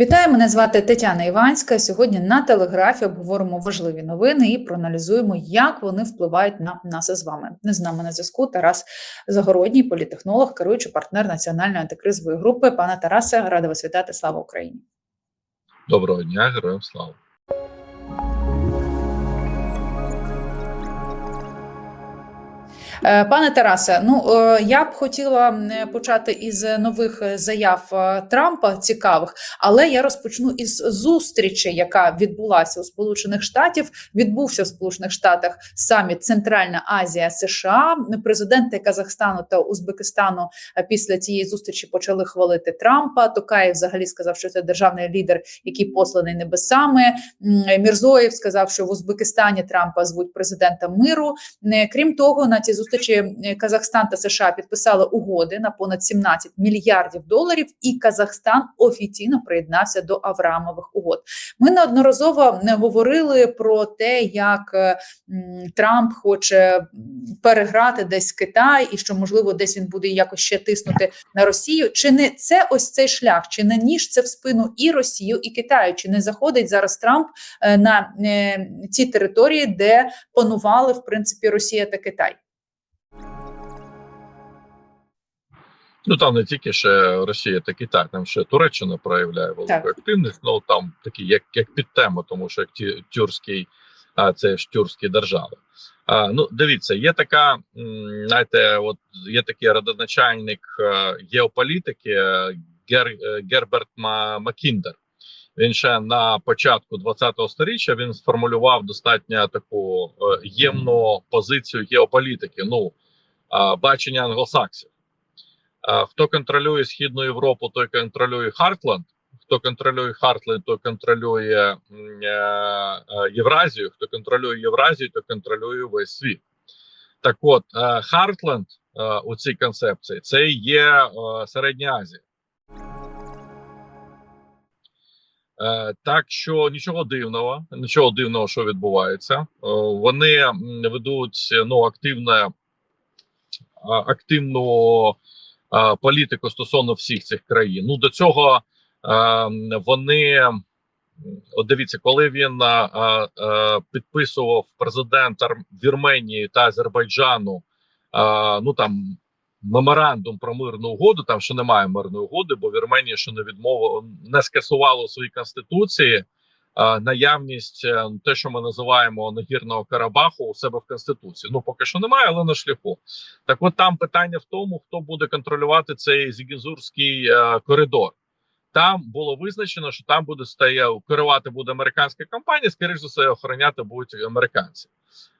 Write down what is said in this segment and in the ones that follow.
Вітаю, мене звати Тетяна Іванська. Сьогодні на телеграфі обговоримо важливі новини і проаналізуємо, як вони впливають на нас із вами. З нами на зв'язку Тарас Загородній, політехнолог, керуючий партнер національної антикризової групи. Пане Тарасе, рада вас вітати. Слава Україні! Доброго дня, героям слава. Пане Тарасе, ну е, я б хотіла е, почати із нових заяв Трампа цікавих, але я розпочну із зустрічі, яка відбулася у Сполучених Штатів. Відбувся в Сполучених Штатах саміт Центральна Азія США. Президенти Казахстану та Узбекистану після цієї зустрічі почали хвалити Трампа. Токаєв взагалі сказав, що це державний лідер, який посланий небесами. Мірзоєв сказав, що в Узбекистані Трампа звуть президентом миру. Крім того, на цій зустрічі Казахстан та США підписали угоди на понад 17 мільярдів доларів, і Казахстан офіційно приєднався до Авраамових угод. Ми неодноразово не говорили про те, як Трамп хоче переграти десь Китай, і що можливо десь він буде якось ще тиснути на Росію. Чи не це ось цей шлях, чи не ніж це в спину і Росію, і Китаю? Чи не заходить зараз Трамп на ці території, де панували в принципі Росія та Китай? Ну там не тільки ще Росія та Китай, там ще Туреччина проявляє велику Так. активність. Ну там такі, як як підтема, тому що як ті тюркський, а це ж тюркські держави. А, ну дивіться, є така, знаєте, от є такий родоначальник е, геополітики е, Гер, е, Герберт Макіндер. Він ще на початку 20-го сторіччя він сформулював достатньо таку ємну позицію геополітики. Ну бачення англосаксів. Хто контролює Східну Європу, той контролює Хартланд. Хто контролює Хартланд, той контролює е, е, Євразію. Хто контролює Євразію, той контролює весь світ. Так от, е, Хартленд е, у цій концепції це є Середня Азія. Так що нічого дивного, нічого дивного, що відбувається. Вони ведуть ну активне активну політику стосовно всіх цих країн. Ну до цього вони м, от дивіться, коли він а, підписував президент Вірменії та Азербайджану, ну там. Меморандум про мирну угоду, там що немає мирної угоди, бо Вірменія ще не відмовила, не скасувала у своїй конституції наявність е, те, що ми називаємо нагірного Карабаху у себе в конституції. Ну поки що немає, але на шляху. Так, от там питання в тому, хто буде контролювати цей Зігізурський е, коридор. Там було визначено, що там буде стояв керувати буде американська компанія, скоріш за все, охороняти будуть американці.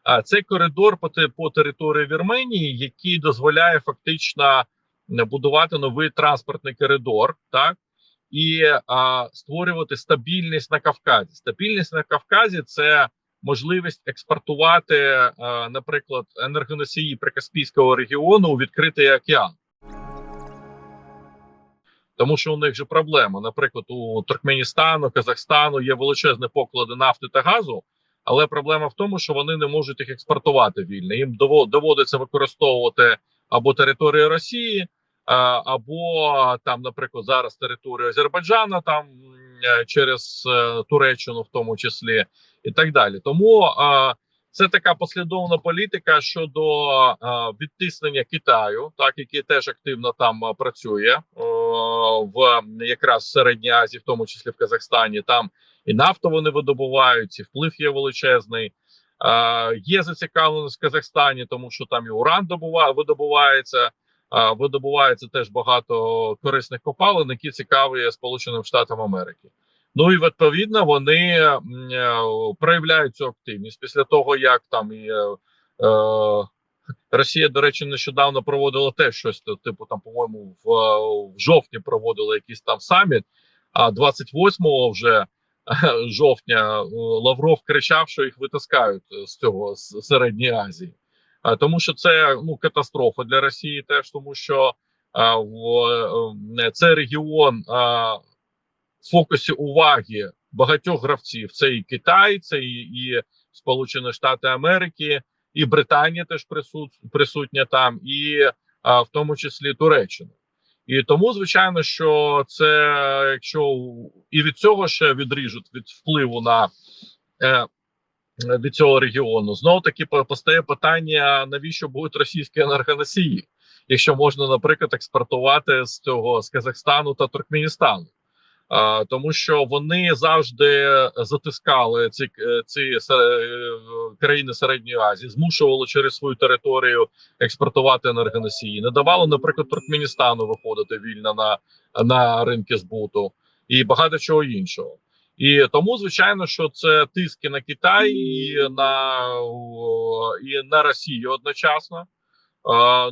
А цей коридор по, по території Вірменії, який дозволяє фактично будувати новий транспортний коридор, так і а, створювати стабільність на Кавказі. Стабільність на Кавказі це можливість експортувати, а, наприклад, енергоносії Прикаспійського регіону у відкритий океан. Тому що у них же проблема. Наприклад, у Туркменістану, Казахстану є величезні поклади нафти та газу, але проблема в тому, що вони не можуть їх експортувати вільно. Їм дово- доводиться використовувати або територію Росії, або там, наприклад, зараз територію Азербайджана, там е, через е, Туреччину, в тому числі, і так далі. Тому це така послідовна політика щодо відтиснення Китаю, так який теж активно там працює е, в якраз Середній Азії, в тому числі в Казахстані. Там і нафту вони видобувають, і вплив є величезний. Е, є зацікавленість в Казахстані, тому що там і уран добува, видобувається. Е, видобувається теж багато корисних копалин, які цікаві Сполученим Штатам Америки. Ну і відповідно вони е, проявляють цю активність після того, як там і е, е, Росія, до речі, нещодавно проводила теж щось типу там, по-моєму, в, в жовтні проводила якийсь там саміт. А 28-го вже жовтня е, Лавров кричав, що їх витискають е, з цього з середньої Азії, тому що це ну катастрофа для Росії, теж тому що а, в е, це регіон в фокусі уваги багатьох гравців. Це і Китай, це і, і Сполучені Штати Америки, і Британія теж присут, присутня там, і в тому числі Туреччина. І тому, звичайно, що це якщо і від цього ще відріжуть від впливу на е, від цього регіону, знову таки постає питання: навіщо будуть російські енергоносії, якщо можна, наприклад, експортувати з цього з Казахстану та Туркменістану. Тому що вони завжди затискали ці, е, ці е, країни Середньої Азії, змушували через свою територію експортувати енергоносії, не давали, наприклад, Туркменістану виходити вільно на, на ринки збуту і багато чого іншого. І тому, звичайно, що це тиски на Китай і на, і на Росію одночасно.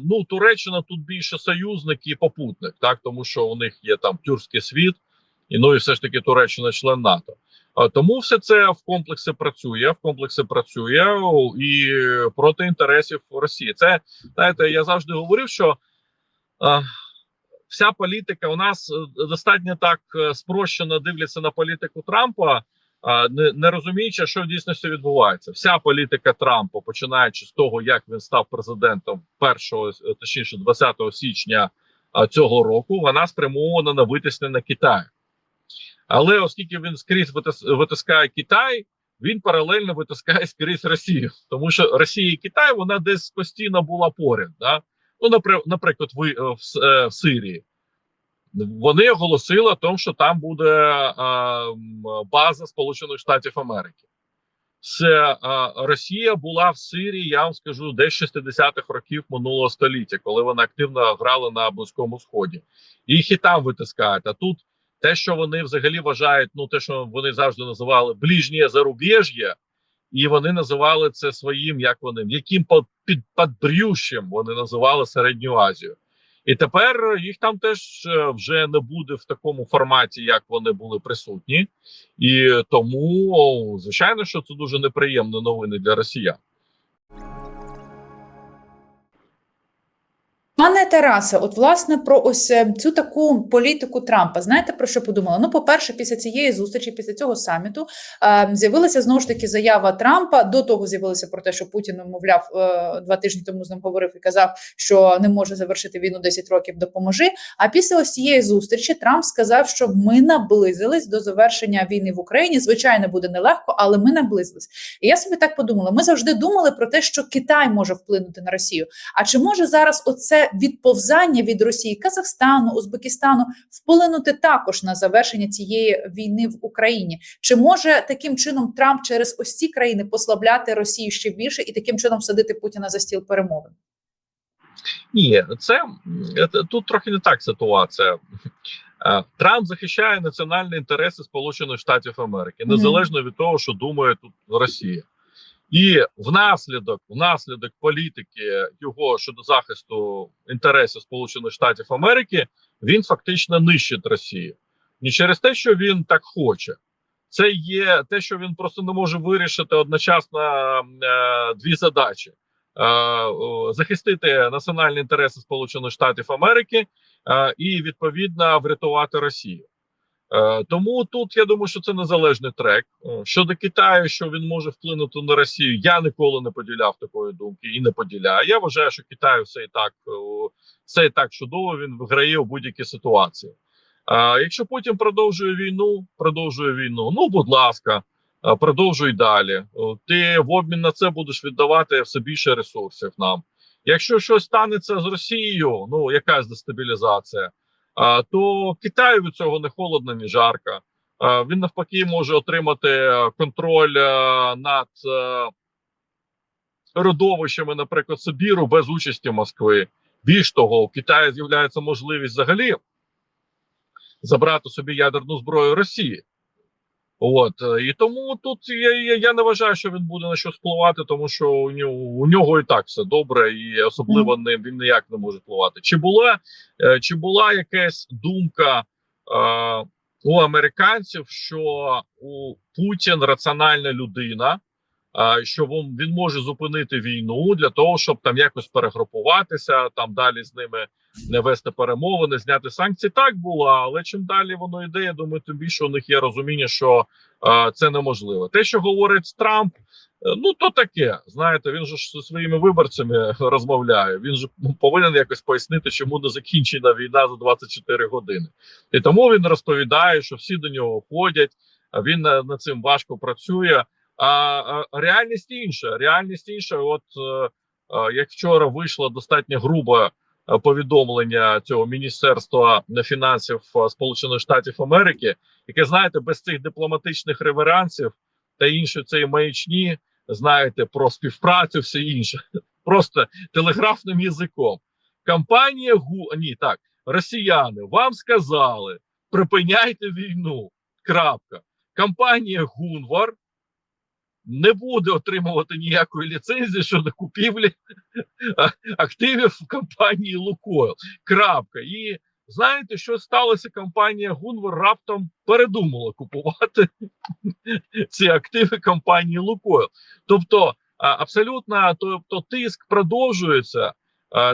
Ну, Туреччина тут більше союзник і попутник, так тому що у них є там тюркський світ, і ну і все ж таки Туреччина член НАТО. Тому все це в комплексі працює. В комплексі працює і проти інтересів Росії. Це знаєте, я завжди говорив, що вся політика у нас е, достатньо так е, спрощено дивляться на політику Трампа. Не, не розуміючи, що в дійсності відбувається, вся політика Трампа, починаючи з того, як він став президентом 1, е, точніше 20 січня цього року, вона спрямована на витиснення Китаю. Але оскільки він скрізь витис- витискає Китай, він паралельно витискає скрізь Росію, тому що Росія і Китай вона десь постійно була поряд. Да? Ну, напри- наприклад, ви е, в, е, в Сирії. Вони оголосили тому, що там буде е, база Сполучених Штатів Америки. Це Росія була в Сирії, я вам скажу, десь 60-х років минулого століття, коли вона активно грала на Близькому Сході. Їх і там витискають. А тут те, що вони взагалі вважають, ну те, що вони завжди називали ближнє зарубіжжя, і вони називали це своїм, як вони, яким під подбрющем вони називали Середню Азію. І тепер їх там теж е, вже не буде в такому форматі, як вони були присутні, і тому, звичайно, що це дуже неприємні новини для росіян. Пане Тарасе, от власне про ось е, цю таку політику Трампа. Знаєте про що подумала? Ну, по-перше, після цієї зустрічі, після цього саміту, е, з'явилася знову ж таки заява Трампа. До того з'явилося про те, що Путін, мовляв, е, два тижні тому з ним говорив і казав, що не може завершити війну 10 років. Допоможи. А після ось цієї зустрічі Трамп сказав, що ми наблизились до завершення війни в Україні. Звичайно, буде нелегко, але ми наблизились. І я собі так подумала: ми завжди думали про те, що Китай може вплинути на Росію. А чи може зараз оце відповзання від Росії, Казахстану, Узбекистану вплинути також на завершення цієї війни в Україні? Чи може таким чином Трамп через ось ці країни послабляти Росію ще більше і таким чином садити Путіна за стіл перемовин? Ні, це тут трохи не так ситуація. Е, Трамп захищає національні інтереси Сполучених Штатів Америки, незалежно від того, що думає тут Росія. І внаслідок, внаслідок політики його щодо захисту інтересів Сполучених Штатів Америки, він фактично нищить Росію. Не через те, що він так хоче. Це є те, що він просто не може вирішити одночасно е, дві задачі: е, захистити національні інтереси Сполучених Штатів Америки е, і відповідно врятувати Росію. Е, тому тут я думаю, що це незалежний трек. Е, Щодо Китаю, що він може вплинути на Росію, я ніколи не поділяв такої думки і не поділяю. Я вважаю, що Китаю все і так е, все і так чудово. Він виграє у будь-якій ситуації. А якщо Путін продовжує війну, продовжує війну. Ну, будь ласка, продовжуй далі. Ти в обмін на це будеш віддавати все більше ресурсів нам. Якщо щось станеться з Росією, ну якась дестабілізація, то Китаю від цього не холодно, ні жарко. Він навпаки може отримати е, контроль е, над е, родовищами, наприклад, Сибіру без участі Москви. Більш того, у Китаї з'являється можливість взагалі забрати собі ядерну зброю Росії. От е, і тому тут я, я, я не вважаю, що він буде на що впливати, тому що у нього у нього і так все добре, і особливо не він ніяк не може впливати. Чи була е, чи була якась думка е, у американців, що у Путін раціональна людина, що він, може зупинити війну для того, щоб там якось перегрупуватися, там далі з ними не вести перемовини, зняти санкції. Так було, але чим далі воно йде, я думаю, тим більше у них є розуміння, що е, це неможливо. Те, що говорить Трамп, ну то таке. Знаєте, він же ж зі своїми виборцями розмовляє. Він же повинен якось пояснити, чому не закінчена війна за 24 години. І тому він розповідає, що всі до нього ходять. Він над цим важко працює. А, реальність інша. Реальність інша. От е, е, як вчора вийшло достатньо грубе е, повідомлення цього міністерства фінансів Сполучених Штатів Америки, яке знаєте, без цих дипломатичних реверансів та іншої цієї маячні, знаєте, про співпрацю, все інше, просто телеграфним язиком. Компанія ГУ ні, так росіяни вам сказали, припиняйте війну. Крапка. Компанія Гунвар не буде отримувати ніякої ліцензії щодо купівлі активів компанії Лукойл. Крапка. І знаєте, що сталося? Компанія Гунвар раптом передумала купувати ці активи компанії Лукойл. Тобто, абсолютно тобто, тиск продовжується,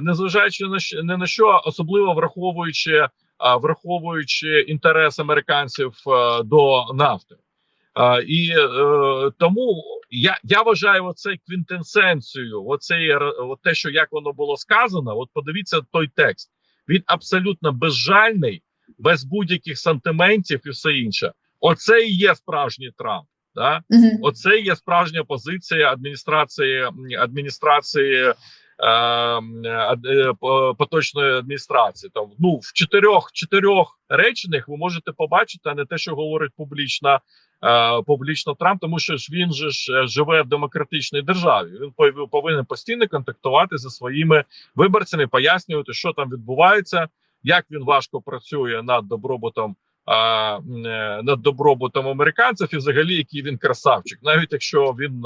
незважаючи на на що, особливо враховуючи, а, враховуючи інтерес американців до нафти. А, і е, тому я я вважаю оцей квінтенсенцію, оцей р- от те, що як воно було сказано. От подивіться той текст. Він абсолютно безжальний, без будь-яких сантиментів і все інше. Оце і є справжній Трамп. Да? Мгм. Оце є справжня позиція адміністрації адміністрації е, е, по- поточної адміністрації. Там ну в чотирьох чотирьох реченнях ви можете побачити, а не те, що говорить публічно. Е, Публічно Трамп, тому що ж він же ж е, живе в демократичній державі. Він пов- повинен постійно контактувати зі своїми виборцями, пояснювати, що там відбувається, як він важко працює над добробутом е, над добробутом американців, і взагалі який він красавчик, навіть якщо він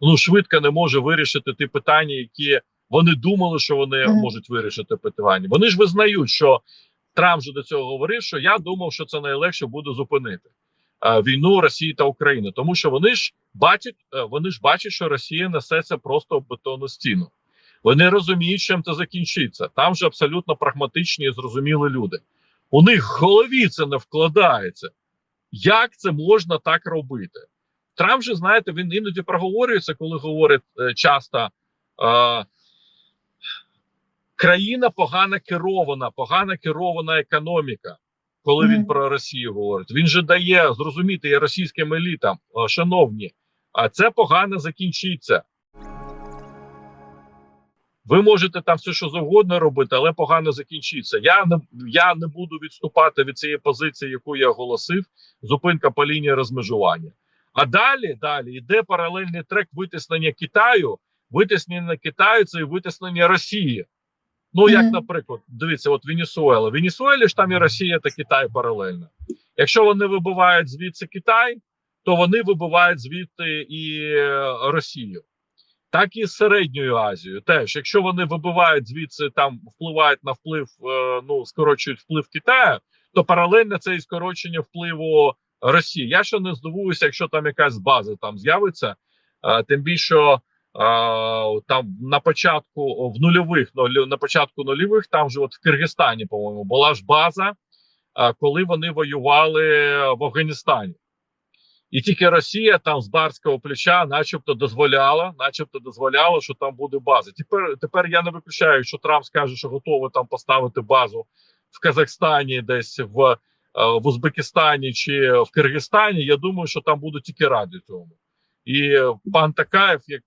ну швидко не може вирішити ті питання, які вони думали, що вони Мгм. можуть вирішити питання. Вони ж визнають, що Трамп же до цього говорив, що я думав, що це найлегше буде зупинити війну Росії та України, тому що вони ж бачать, е, вони ж бачать, що Росія несеться просто в бетонну стіну. Вони розуміють, чим це закінчиться. Там же абсолютно прагматичні і зрозумілі люди. У них в голові це не вкладається. Як це можна так робити? Трамп же, знаєте, він іноді проговорюється, коли говорить е, часто. Е, країна погано керована, погано керована економіка. Коли він про Росію говорить, він же дає зрозуміти і російським елітам, шановні, а це погано закінчиться. Ви можете там все, що завгодно робити, але погано закінчиться. Я не я не буду відступати від цієї позиції, яку я оголосив. Зупинка по лінії розмежування. А далі далі йде паралельний трек витиснення Китаю. Витиснення Китаю це і витиснення Росії. Ну, як, наприклад, дивіться, от Венесуела. В Венесуелі ж там і Росія та Китай паралельно. Якщо вони вибивають звідси Китай, то вони вибивають звідти і е, Росію. Так і з середньою Азією. Теж, якщо вони вибивають звідси, там впливають на вплив, е, ну скорочують вплив Китаю, то паралельно це і скорочення впливу Росії. Я ще не здивуюся, якщо там якась база там з'явиться. Е, тим більше там на початку в нульових на початку нульових, там же от в Киргизстані, по-моєму, була ж база, коли вони воювали в Афганістані. І тільки Росія там з барського плеча, начебто, дозволяла, начебто дозволяла, що там буде база. Тепер тепер я не виключаю, що Трамп скаже, що готовий там поставити базу в Казахстані, десь в, е, в Узбекистані чи в Киргизстані. Я думаю, що там будуть тільки раді цьому. І пан Такаєв, як,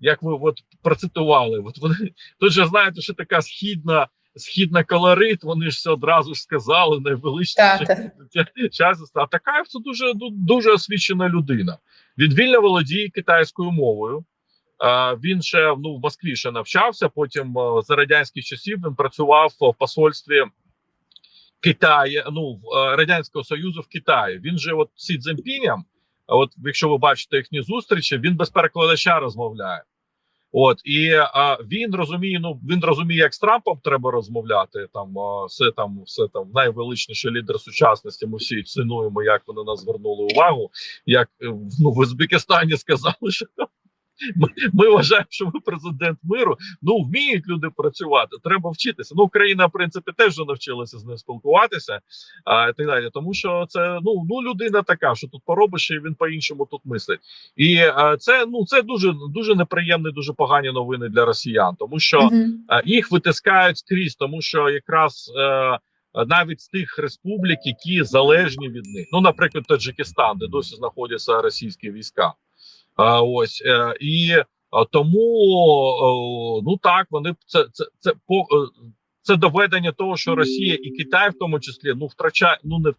як ви от процитували, от вони тут же знаєте, що така східна. Східна колорит, вони ж все одразу ж сказали, найвеличніше час. А Такаєв це дуже дуже освічена людина. Він вільно володіє китайською мовою. Він ще ну в Москві ще навчався. Потім за радянських часів він працював в посольстві Китаю, ну радянського союзу в Китаї. Він же от Сі Цзіньпіням, От якщо ви бачите їхні зустрічі, він без перекладача розмовляє. От і а, він розуміє, ну він розуміє, як з Трампом треба розмовляти. Там а, все там, все там найвеличніший лідер сучасності. Ми всі цінуємо, як вони нас звернули увагу. Як ну, в Узбекистані сказали, що Ми, ми вважаємо, що ви президент миру. Ну вміють люди працювати. Треба вчитися. Ну, Україна, в принципі, теж вже навчилася з ним спілкуватися а, і так далі. Тому що це ну ну людина така, що тут поробиш, і він по-іншому тут мислить. І а, це ну це дуже дуже неприємні, дуже погані новини для росіян, тому що Мгм. е, їх витискають скрізь, тому що якраз. Е, навіть з тих республік, які залежні від них, ну наприклад, Таджикистан, де досі знаходяться російські війська, а, ось е, і е, тому ну так вони це це це по е, це доведення того, що Росія і Китай, в тому числі, ну втрачає. Ну не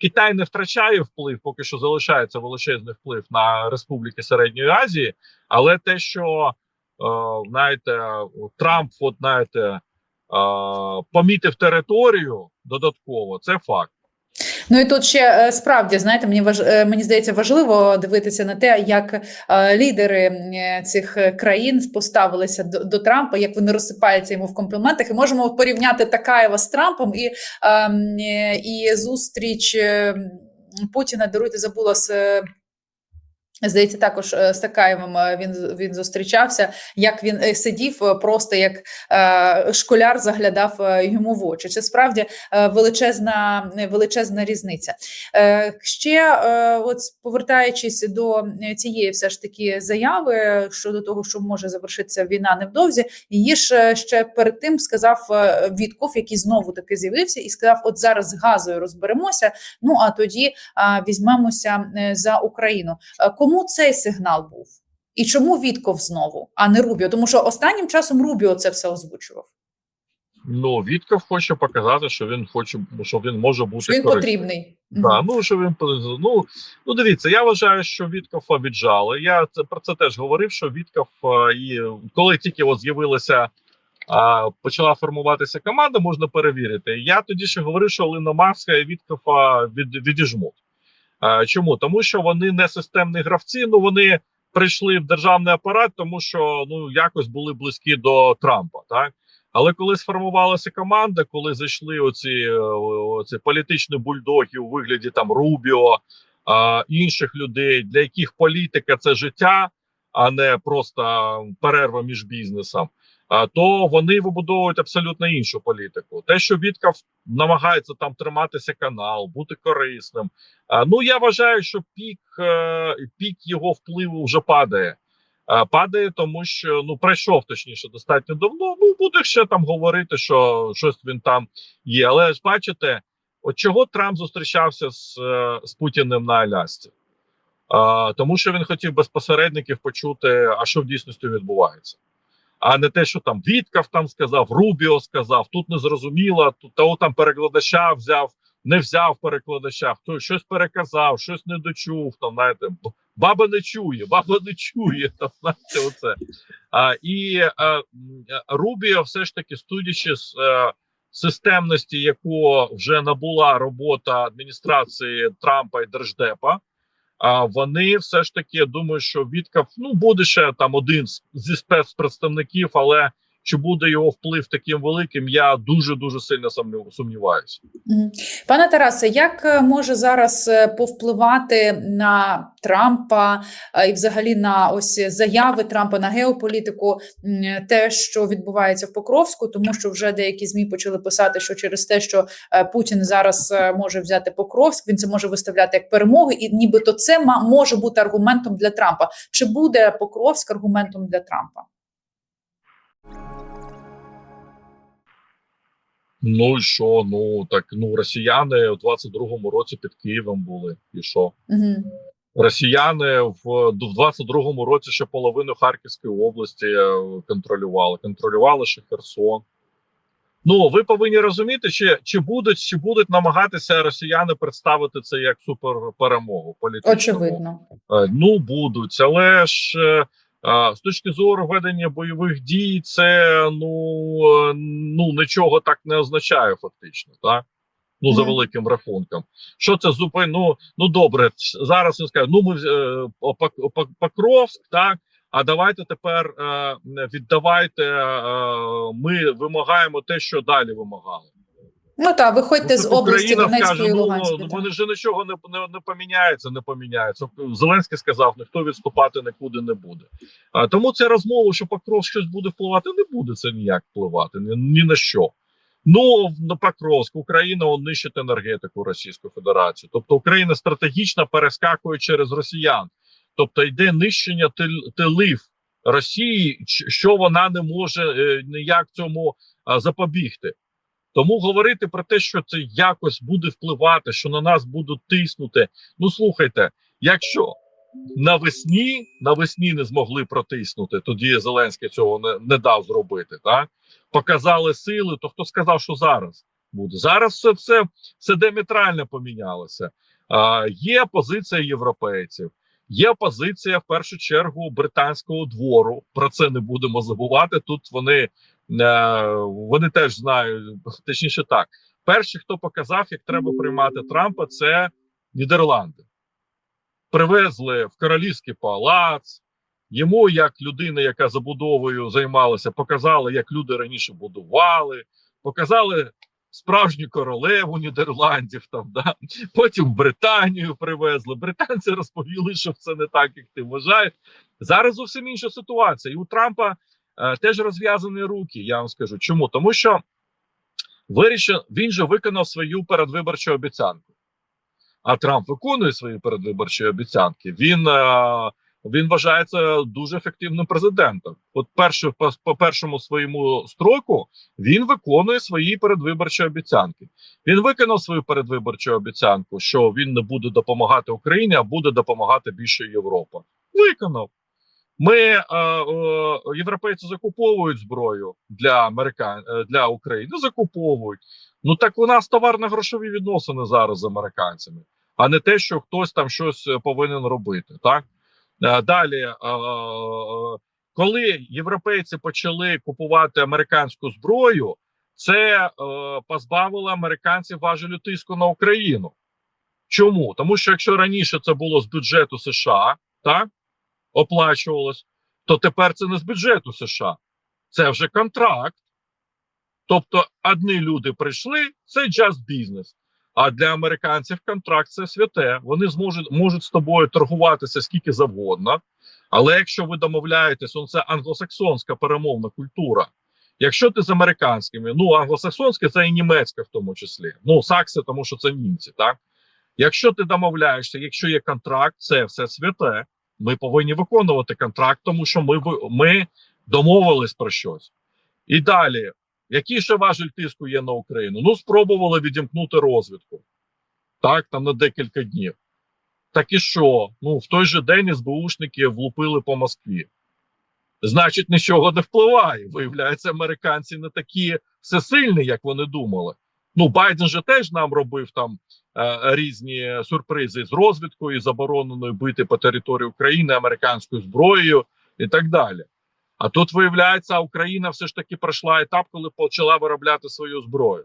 Китай не втрачає вплив, поки що залишається величезний вплив на республіки Середньої Азії, але те, що е, знаєте, Трамп, от знаєте, помітив територію додатково, це факт. Ну і тут ще е, справді знаєте, мені важ... е, мені здається важливо дивитися на те, як е, лідери цих країн поставилися до, до Трампа, як вони розсипаються йому в компліментах, і можемо порівняти Такаєва з Трампом і, ем, і зустріч е, Путіна. Даруйте, забула з. Здається, також е, з Такаєвим е, він він зустрічався. Як він е, сидів, просто як школяр заглядав йому в очі. Це справді величезна величезна різниця. Ще от повертаючись до цієї все ж таки заяви щодо того, що може завершитися війна невдовзі, її ж ще перед тим сказав Вітков, який знову таки з'явився, і сказав: От зараз з газою розберемося. Ну а тоді візьмемося за Україну. Е, Кому цей сигнал був? І чому Вітков знову, а не Рубіо? Тому що останнім часом Рубіо це все озвучував. Ну Вітков хоче показати, що він хоче, що він може бути Що він корисним. потрібний. Да, ну що він ну, ну дивіться, я вважаю, що Віткофа віджали. Я це про це теж говорив. Що Вітков і коли тільки от з'явилася почала формуватися команда, можна перевірити. Я тоді ще говорив, що Марська і Віткофа від, відіжмуть. А, чому? Тому що вони не системні гравці. Ну вони прийшли в державний апарат, тому що ну якось були близькі до Трампа, так. Але коли сформувалася команда, коли зайшли оці, е, оці політичні бульдоги у вигляді там Рубіо, а, інших людей, для яких політика це життя, а не просто перерва між бізнесом, то вони вибудовують абсолютно іншу політику. Те, що Вітков намагається там триматися канал, бути корисним. Ну я вважаю, що пік, е, пік його впливу вже падає. Падає, тому що ну пройшов точніше достатньо давно. Ну буде ще там говорити, що щось він там є. Але ж бачите, от чого Трамп зустрічався з, е, з Путіним на Алясці? Тому що він хотів без посередників почути, а що в дійсності відбувається. А не те, що там Віткав там сказав, Рубіо сказав, тут не зрозуміло, тут того там перекладача взяв, не взяв перекладача, хто щось переказав, щось не дочув. Там знаєте, баба не чує, баба не чує. Там знаєте, оце. А, і а, Рубіо, все ж таки, судячи з е, системності, яку вже набула робота адміністрації Трампа і Держдепа. А вони все ж таки думаю, що Віткав ну буде ще там один зі спецпредставників, але чи буде його вплив таким великим, я дуже дуже сильно сумнів- сумніваюся. Пане Тарасе, як е, може зараз е, повпливати на Трампа е, і взагалі на ось заяви Трампа на геополітику те, що відбувається в Покровську, тому що вже деякі змі почали писати, що через те, що Путін зараз може взяти Покровськ, він це може виставляти як перемогу, і нібито це може бути аргументом для Трампа. Чи буде Покровськ аргументом для Трампа? Ну і що? Ну так ну росіяни у 22-му році під Києвом були. І що? Угу. Росіяни в, в 22-му році ще половину Харківської області е, контролювали. Контролювали ще Херсон. Ну ви повинні розуміти, чи, чи будуть чи будуть намагатися росіяни представити це як суперперемогу політичну. Очевидно. Е, Ну будуть, але ж е, з точки зору ведення бойових дій, це ну, е, ну нічого так не означає, фактично, так? Ну, за великим рахунком. Що це зупин? Ну, ну добре, зараз він скаже, ну ми е, Пок- Пок- Покровськ, так. А давайте тепер е, віддавайте. Е, ми вимагаємо те, що далі вимагали. Ну так, виходьте з Ну, області Донецької і ну, Луганської. ну, вони ж нічого не, не, не поміняється, не поміняється. Зеленський сказав, ніхто відступати нікуди не буде. А, тому ця розмова, що Покровськ щось буде впливати, не буде це ніяк впливати, ні, ні на що. Ну, на Покровськ, Україна нищить енергетику Російської Федерації. Тобто Україна стратегічно перескакує через росіян. Тобто йде нищення тил, тилів Росії, що вона не може е, ніяк цьому а, запобігти. Тому говорити про те, що це якось буде впливати, що на нас будуть тиснути. Ну слухайте, якщо навесні навесні не змогли протиснути, тоді Зеленський цього не, не дав зробити. Так показали сили. То хто сказав, що зараз буде? Зараз все все, все диаметрально помінялося. А, є позиція європейців. Є позиція в першу чергу британського двору. Про це не будемо забувати. Тут вони вони теж знають, точніше так. Перші, хто показав, як треба приймати Трампа, це Нідерланди. Привезли в королівський палац. Йому, як людина, яка забудовою займалася, показали, як люди раніше будували, показали справжню королеву Нідерландів. Там да потім в Британію привезли. Британці розповіли, що це не так, як ти вважаєш. Зараз зовсім інша ситуація. І у Трампа е, теж розв'язані руки. Я вам скажу, чому тому, що вирішив він же виконав свою передвиборчу обіцянку. А Трамп виконує свої передвиборчі обіцянки. Він е, він вважається дуже ефективним президентом. От перше, по, по першому своєму строку він виконує свої передвиборчі обіцянки. Він виконав свою передвиборчу обіцянку, що він не буде допомагати Україні, а буде допомагати більше Європа. Виконав. Ми е, е, європейці закуповують зброю для Американ е, для України. Закуповують. Ну так у нас товарно-грошові відносини зараз з американцями, а не те, що хтось там щось повинен робити. Так далі, коли європейці почали купувати американську зброю, це позбавило американців важелю тиску на Україну. Чому? Тому що якщо раніше це було з бюджету США, так оплачувалось, то тепер це не з бюджету США, це вже контракт. Тобто, одні люди прийшли, це just business. А для американців контракт це святе. Вони зможуть можуть з тобою торгуватися скільки завгодно. Але якщо ви домовляєтесь, он це англосаксонська перемовна культура. Якщо ти з американськими, ну англосаксонське це і німецьке в тому числі. Ну, сакси, тому що це німці, так? Якщо ти домовляєшся, якщо є контракт, це все святе. Ми повинні виконувати контракт, тому що ми, ми домовились про щось. І далі, який ще важель тиску є на Україну? Ну, спробували відімкнути розвідку. Так, там на декілька днів. Так і що? Ну, в той же день СБУшники влупили по Москві. Значить, нічого не впливає. Виявляється, американці не такі всесильні, як вони думали. Ну, Байден же теж нам робив там різні сюрпризи з розвідкою, забороненою бити по території України американською зброєю і так далі. А тут виявляється, Україна все ж таки пройшла етап, коли почала виробляти свою зброю.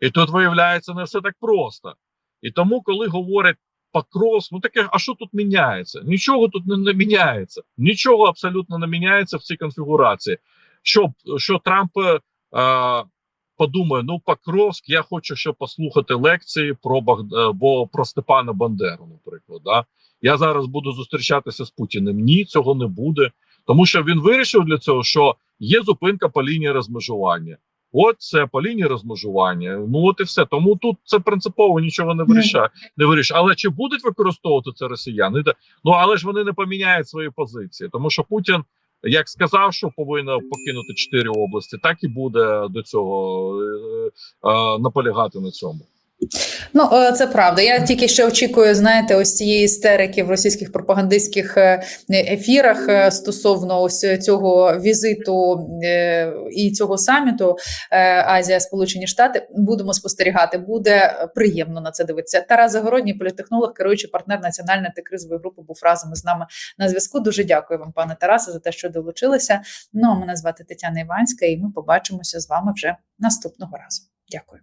І тут виявляється не все так просто. І тому, коли говорять Покровськ, ну таке, а що тут міняється? Нічого тут не, не міняється. Нічого абсолютно не міняється в цій конфігурації. Що, що Трамп е, подумає: ну, Покровськ, я хочу ще послухати лекції про Богд... бо про Степана Бандеру, наприклад. Да? Я зараз буду зустрічатися з Путіним. Ні, цього не буде. Тому що він вирішив для цього, що є зупинка по лінії розмежування. От це по лінії розмежування. Ну от і все. Тому тут це принципово нічого не вирішає. Не вирішує. Але чи будуть використовувати це росіяни? Ну але ж вони не поміняють свої позиції, тому що Путін. Як сказав, що повинна покинути чотири області, так і буде до цього е, е, наполягати на цьому. Ну, е, це правда. Я тільки ще очікую, знаєте, ось цієї істерики в російських пропагандистських е, ефірах е, стосовно ось цього візиту і цього саміту Азія, Сполучені Штати. Будемо спостерігати. Буде приємно на це дивитися. Тарас Загородній, політехнолог, керуючий партнер національної антикризової групи, був разом із нами на зв'язку. Дуже дякую вам, пане Тарасе, за те, що долучилися. Ну а мене звати Тетяна Іванська, і ми побачимося з вами вже наступного разу. Дякую.